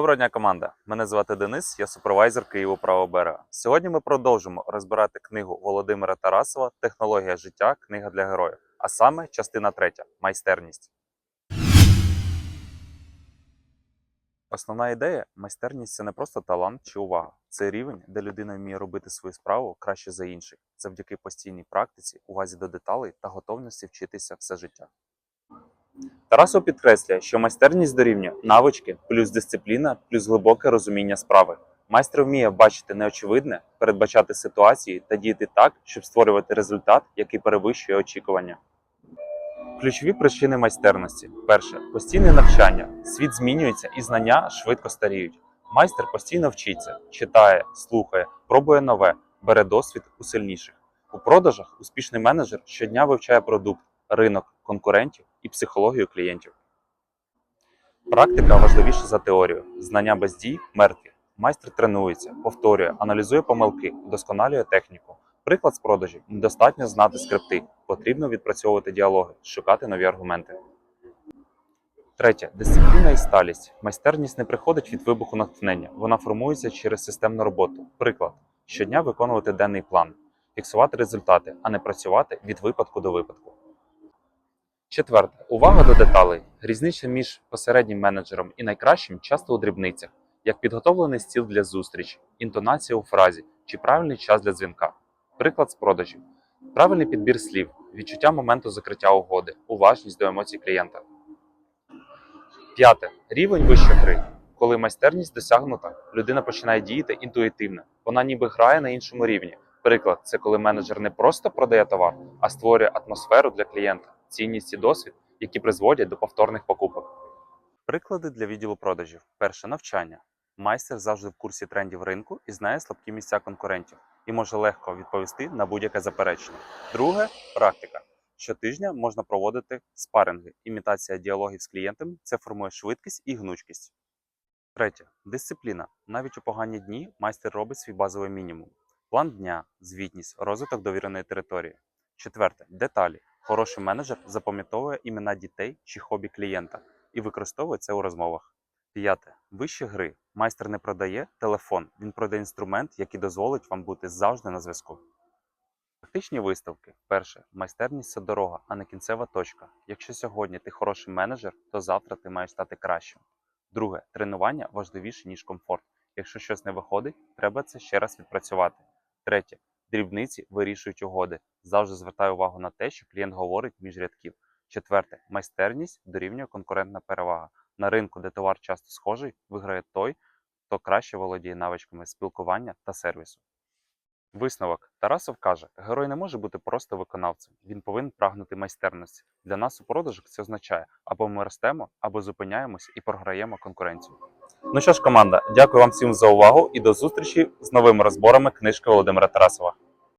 Доброго дня, команда. Мене звати Денис, я супервайзер Києву правого берега. Сьогодні ми продовжимо розбирати книгу Володимира Тарасова Технологія життя. Книга для героїв. А саме частина третя майстерність. Основна ідея майстерність це не просто талант чи увага. Це рівень, де людина вміє робити свою справу краще за інших, завдяки постійній практиці, увазі до деталей та готовності вчитися все життя. Тарасов підкреслює, що майстерність дорівнює навички плюс дисципліна, плюс глибоке розуміння справи. Майстер вміє бачити неочевидне, передбачати ситуації та діяти так, щоб створювати результат, який перевищує очікування. Ключові причини майстерності: перше постійне навчання. Світ змінюється і знання швидко старіють. Майстер постійно вчиться, читає, слухає, пробує нове, бере досвід у сильніших. У продажах успішний менеджер щодня вивчає продукт, ринок, конкурентів і психологію клієнтів. Практика важливіша за теорію. Знання без дій мертві. Майстер тренується, повторює, аналізує помилки, вдосконалює техніку. Приклад з продажів недостатньо знати скрипти, потрібно відпрацьовувати діалоги, шукати нові аргументи. Третє дисципліна і сталість. Майстерність не приходить від вибуху натхнення, вона формується через системну роботу. Приклад щодня виконувати денний план, фіксувати результати, а не працювати від випадку до випадку. Четверте увага до деталей. Різниця між посереднім менеджером і найкращим часто у дрібницях, як підготовлений стіл для зустрічі, інтонація у фразі чи правильний час для дзвінка. Приклад з продажів. Правильний підбір слів, відчуття моменту закриття угоди, уважність до емоцій клієнта. П'яте. Рівень вищої гри. Коли майстерність досягнута, людина починає діяти інтуїтивно. Вона ніби грає на іншому рівні. Приклад це коли менеджер не просто продає товар, а створює атмосферу для клієнта, цінність і досвід, які призводять до повторних покупок. Приклади для відділу продажів: перше навчання. Майстер завжди в курсі трендів ринку і знає слабкі місця конкурентів і може легко відповісти на будь-яке заперечення. Друге практика. Щотижня можна проводити спаринги. Імітація діалогів з клієнтами це формує швидкість і гнучкість. Третє дисципліна. Навіть у погані дні майстер робить свій базовий мінімум. План дня, звітність, розвиток довіреної території. Четверте деталі. Хороший менеджер запам'ятовує імена дітей чи хобі клієнта і використовує це у розмовах. П'яте вищі гри. Майстер не продає телефон, він продає інструмент, який дозволить вам бути завжди на зв'язку. Практичні виставки. Перше, майстерність це дорога, а не кінцева точка. Якщо сьогодні ти хороший менеджер, то завтра ти маєш стати кращим. Друге, тренування важливіше, ніж комфорт. Якщо щось не виходить, треба це ще раз відпрацювати. Третє, дрібниці вирішують угоди. Завжди звертай увагу на те, що клієнт говорить між рядків. Четверте, майстерність дорівнює конкурентна перевага. На ринку, де товар часто схожий, виграє той, хто краще володіє навичками спілкування та сервісу. Висновок Тарасов каже: герой не може бути просто виконавцем, він повинен прагнути майстерності. Для нас у продажах це означає, або ми ростемо, або зупиняємось і програємо конкуренцію. Ну що ж, команда, дякую вам всім за увагу і до зустрічі з новими розборами книжки Володимира Тарасова.